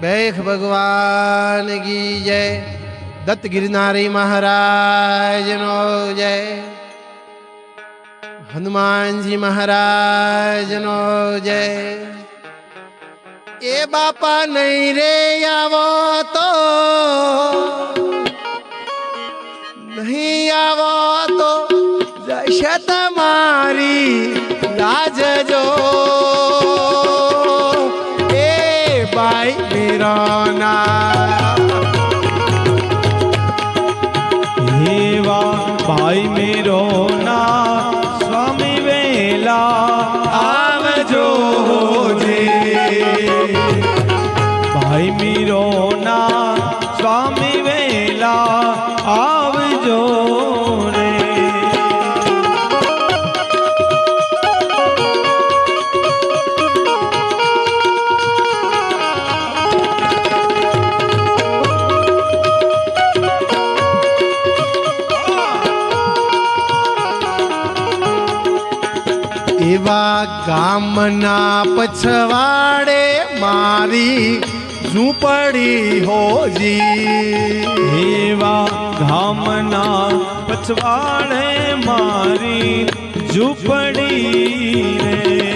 બેખ ભગવાન કી જય. દત્ત ગિરનારી મહારાજનો જય. હનુમાનજી મહારાજનો જય. એ બાપા નહીં રે આવો તો. નહીં આવો તો. જશે તમારી લાજ મેરાના હેવા ભાઈ મેરો એવા ગામના પછવાડે મારી ઝૂંપડી હોજી. એવા ગામના પછવાડે મારી ઝૂંપડી રે.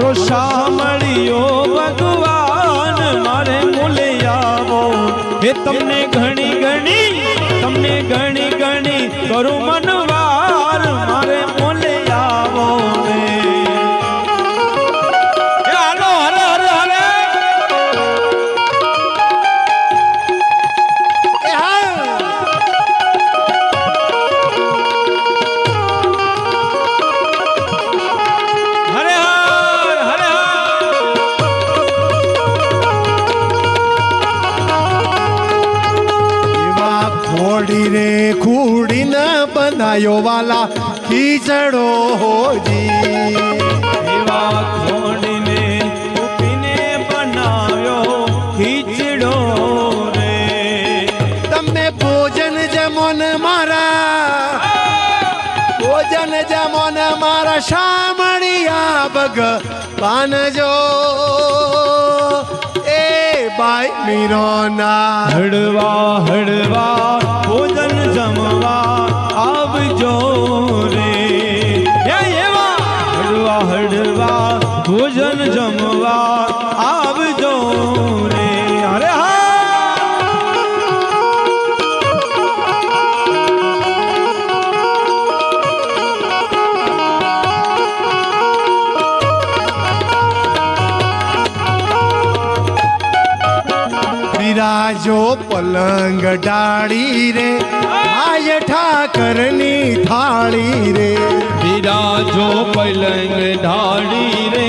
રે શાહ મળ્યો ભગવાન, મારે મૂલે આવો. એ તમને ઘણી ઘણી, તમને ઘણી ઘણી કરું મનવાર બનાયો વાલા ખીચડો હોજી. એવા ખોડીને ઉપીને બનાવ્યો ખીચડો રે. તમે ભોજન જમોન મારા ભોજન જમોન મારા શામળિયા ભગ પાનજો બાઈ મીરોના. હળવા હળવા ભોજન જમવા આવજો રે. હે એવા. હળવા હળવા ભોજન જમવા આવજો બિરાજો પલંગ ડાળી રે આય ઠાકરની થાળી રે. બિરાજો પલંગ ઢાળી રે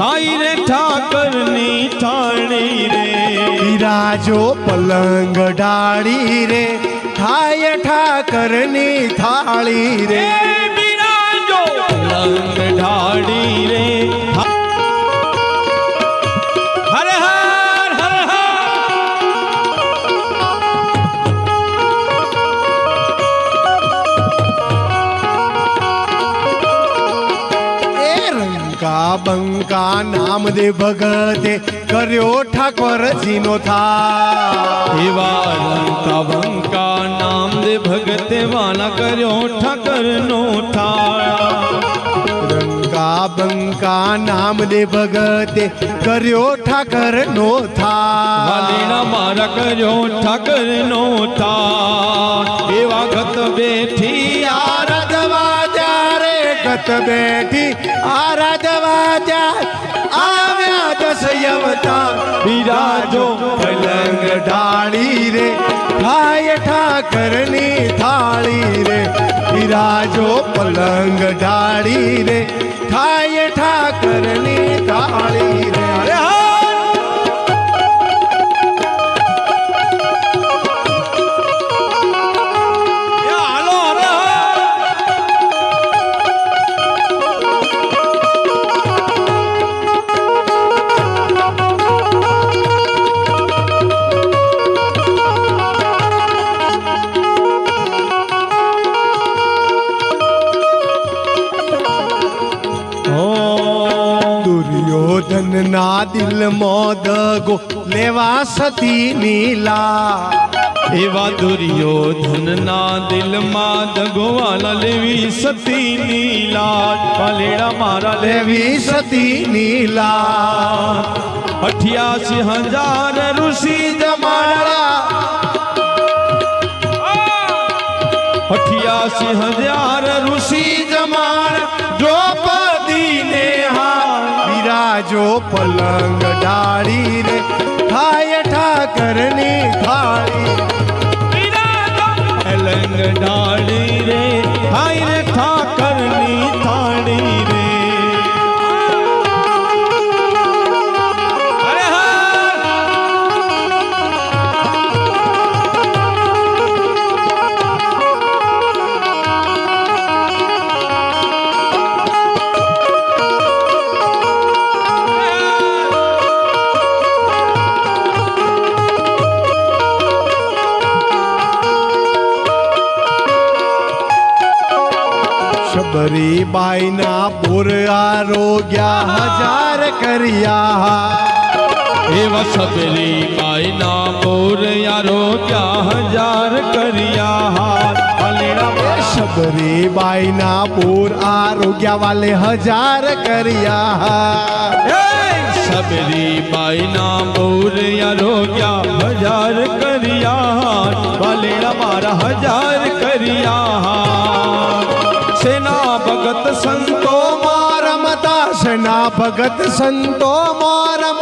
ખાઈ રે ઠાકરની થાળી રે. બિરાજો પલંગ ડાળી રે થાય ઠાકરની થાળી રે. બિરાજો પલંગ બંકા નામદેવ ભગતે કર્યો ઠાકોરજીનો થા એવા રંકા બંકા નામદેવ નામદે ભગતે વાલા કર્યો ઠાકર નો થાળા. રંગા બંકા નામ દે ભગતે કર્યો ઠાકર નો થા વાલીના મારા કર્યો ઠાકર નો થા એવા ગત બેઠી આરાધવા રે ગત બેઠી જા આવ્યા દસ યવતા બિરાજો પલંગ ઢાળી રે થાય ઠાકરની થાળી રે બિરાજો પલંગ ઢાળી રે થાય ઠાકરની ના દિલમાં દગો લેવા સતી નીલા. એવા દુર્યોધનના દિલમાં દગોવાલા લેવી સતી નીલા. પાલેડા મારા લેવી સતી નીલા. અઠ્યાસી હજાર ઋષિ જમાડા અઠ્યાસી હજાર બિરાજો પલંગ ડાળી રે. થાય ઠાકરની થાળી. પલંગ ડાળી રે. શબરીબાઈ ના બોર આરોગ્યા હજાર કર્યા. એવા સબરી બાઈના બોર યારો ક્યાં હજાર કર્યા. સબરી પાલેડા શબરીબાઈ ના બોર આરોગ્યા વાલે હજાર કર્યા. સબરી બાઈના બોર યારો ક્યાં હજાર કર્યા. પાલેડા મારા હજાર કર્યા. ભગત સંતો રમતા ના ભગત સંતો મારમ.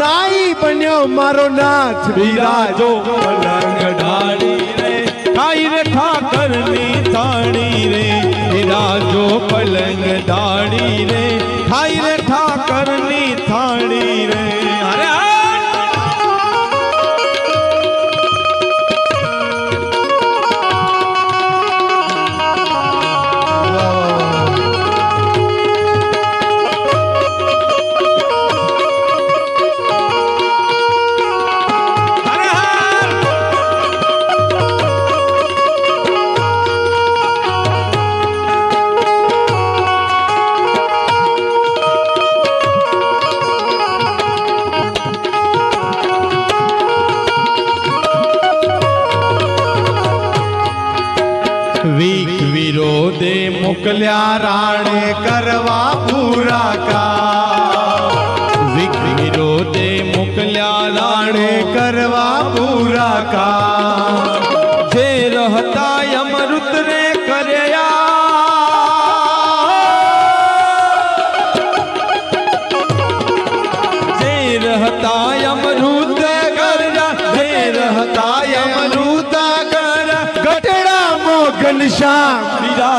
નાઈ બન્યો મારો નાથ બિરાજો. પલંગ ઢાળી રે કાઈ રે ઠાકરની તાણી રે, બિરાજો પલંગ ઢાળી રે. કાઈ રે ઠાકરની મોકલ્યા રાણે કરવા પૂરા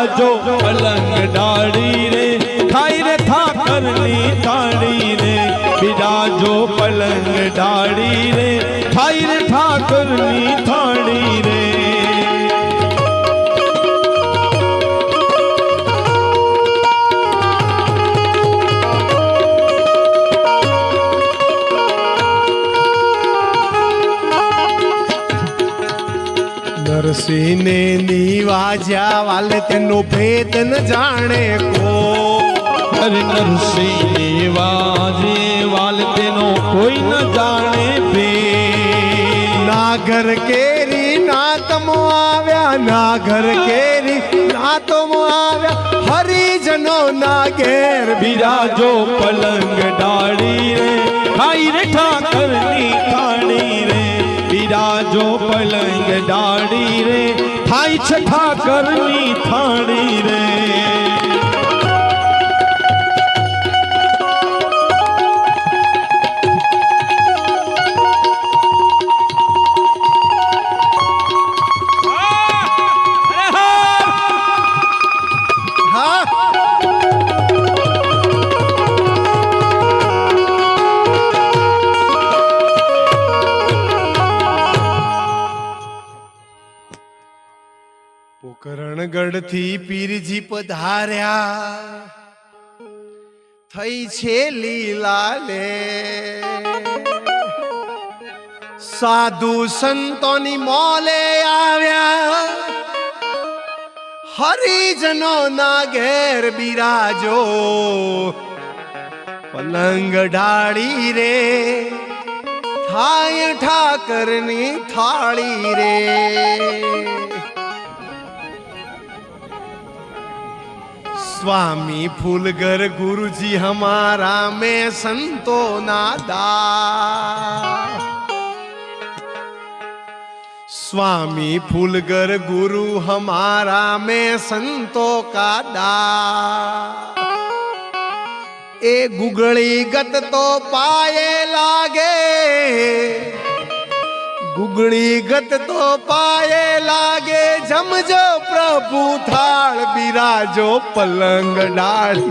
બિરાજો પલંગ ડાળી રે, ખાઈ રે ઠાકરની તાળી રે. બિરાજો પલંગ ડાળી રે, ખાઈ રે ઠાકરની થાળી રે. નરસિંહને નિવાજ્યા વાલ તેનો ભેદ ન જાણે કો. હરે નરસિંહ વાજે વાલ તેનો કોઈ ન જાણે બે નાગર કેરી નાતમો આવ્યા ના ઘર ના તમો આવ્યા. હરિજનો ના ઘેર બિરાજો પલંગ ડાળી રે. ખાઈ રે ઠાકરની ખાણી રે. બિરાજો પલંગ ડાળી રે. છે ઠાકરની પોકરણગઢથી પીરજી પધાર્યા થઈ છે લીલા લે. સાધુ સંતોની મોલે આવ્યા. હરિજનો ના ઘેર બિરાજો. પલંગ ઢાળી રે. થાય ઠાકરની થાળી રે. स्वामी फूलगर गुरु जी हमारा में संतो नादा। स्वामी फूलगर गुरु हमारा में संतो का दा ए गुगड़ी गत तो पाए लागे ગુગળી ગત તો પાયે લાગે, જમજો પ્રભુ થાળ, બિરાજો પલંગ ડાળી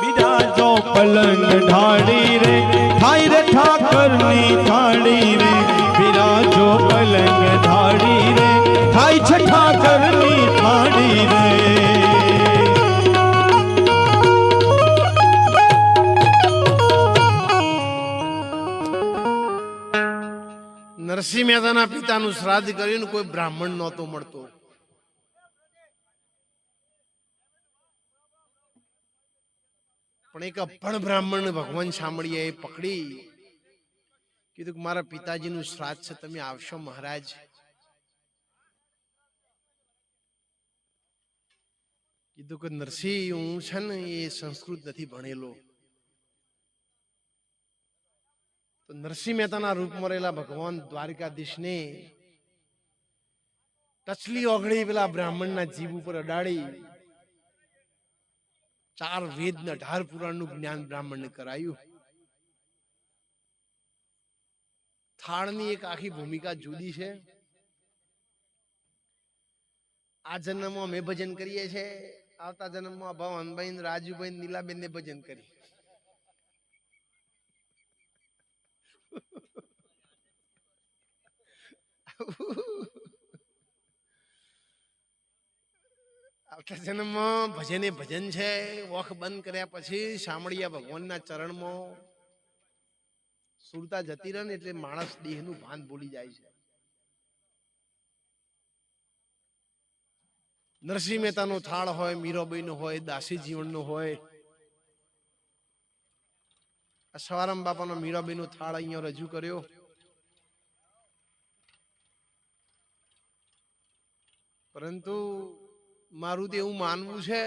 બિરાજો પલંગ ઢાળી રે થાય રે ઠાકરની થાળી રે. બિરાજો પલંગ ઢાળી રે થાય છે ઠાકરની નરસિંહ મહેતાના પિતાનું શ્રાદ્ધ કરીને કોઈ બ્રાહ્મણ નહોતો મળતો. પણ એક અભણ બ્રાહ્મણ ભગવાન સાંભળીએ એ પકડી. કીધું કે મારા પિતાજીનું શ્રાદ્ધ છે, તમે આવશો મહારાજ. કીધું કે નરસિંહ, હું છે ને એ સંસ્કૃત નથી ભણેલો. તો નરસિંહ મહેતાના રૂપમાં રહેલા ભગવાન દ્વારિકાધીશને ટચલી ઓગળી પેલા બ્રાહ્મણના જીવ ઉપર અડાડી ચાર વેદ ને અઢાર પુરાણનું જ્ઞાન બ્રાહ્મણને કરાયું. થાળની એક આખી ભૂમિકા જુદી છે. આ જન્મમાં અમે ભજન કરીએ છીએ. આવતા જન્મમાં ભવનબેન રાજુબેન નીલાબેન ને ભજન કરી આવતા જન્મમાં ભજને ભજન છે, વખ બંધ કર્યા પછી સાંભળ્યા ભગવાનના ચરણમાં. સુરતા જતી રહે ને એટલે માણસ દેહનું ભાન ભૂલી જાય છે. નરસિંહ મહેતાનો થાળ હોય, મીરાબાઈનો હોય દાસી જીવનનો હોય આ સવારામ બાપાનો મીરાબાઈનો થાળ અહીંયા રજૂ કર્યો. પરંતુ મારું તો એવું માનવું છે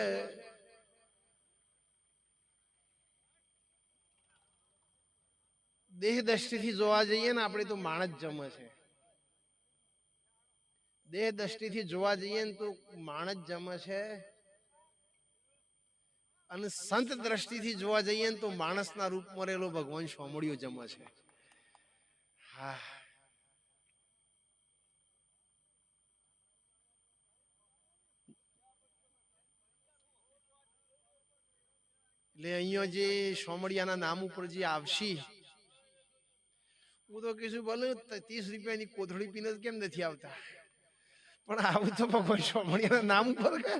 દેહ દ્રષ્ટિથી જોવા જઈએ ને આપણે તો માણસ જમે છે. દેહ દ્રષ્ટિથી જોવા જઈએ ને તો માણસ જમે છે. અને સંત દ્રષ્ટિથી જોવા જઈએ ને તો માણસના રૂપમાં રહેલો ભગવાન સોમળિયો જમે છે. હા. એટલે અહીંયા જે સોમળિયાના નામ ઉપર જે આવશી, હું તો કહીશું ભલે ત્રીસ રૂપિયાની કોથળી પીને કેમ નથી આવતા? પણ આવું તો ભગવાન સોમળિયાના નામ ઉપર કે?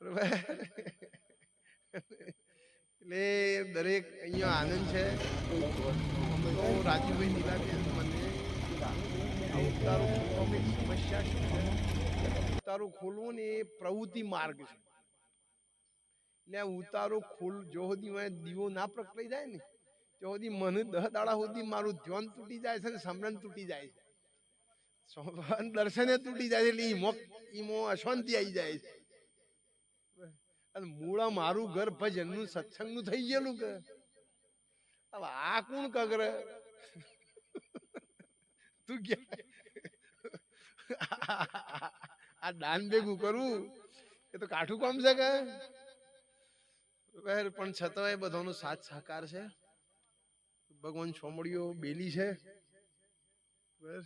એટલે દરેક અહીંયા આનંદ છે. તો નીલાબેન મને અવતારો સમસ્યા શું છે? અવતારો ખોલવો ને એ પ્રવૃત્તિ માર્ગ છે. આ ઉતારો ખોલ જો સુધી દીવો ના પ્રકટાઈ જાય ને, જો સુધી મને દહ દાડા સુધી મારું ધ્યાન તૂટી જાય છે ને, સમરણ તૂટી જાય છે. દર્શને તૂટી જાય એટલે ઈમો ઈમો અશાંતિ આવી જાય છે. અને મૂળા મારું ઘર ભજનનું સત્સંગનું થઈ ગયેલું કે? હવે આ કોણ કગરે? તું ક્યાં? આ દાન ભેગું કરવું એ તો કાઠું કામ છે કે? પણ છતાં એ બધાનો સાથ સહકાર છે. ભગવાન સોમડીઓ બેલી છે. બરાબર.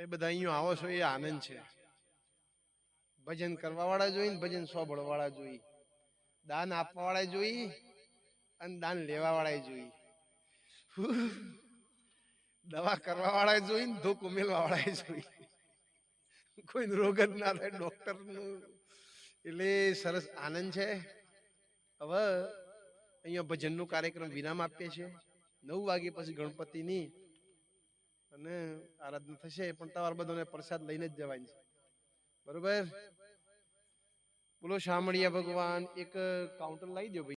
તે બધા અહીંયા આવો છો એ આનંદ છે. ભજન કરવા વાળા જોઈ ભજન સોંભળવા વાળા જોઈ. દાન આપવા વાળા જોઈ અને દાન લેવા વાળા જોઈ. દવા કરવા વાળા જોઈ ને ધોકો ઉમેરવા વાળા જોઈ. કોઈ રોગ જ ના થાય ડોક્ટરનું એટલે સરસ આનંદ છે. હવે અહીંયા ભજનનો કાર્યક્રમ વિરામ આપીએ છીએ. નવ વાગે પછી ગણપતિની અને આરાધના થશે પણ તમારે બધાને પ્રસાદ લઈને જ જવાની છે. બરોબર? બોલો, શામળિયા ભગવાન, એક કાઉન્ટર લાવી દો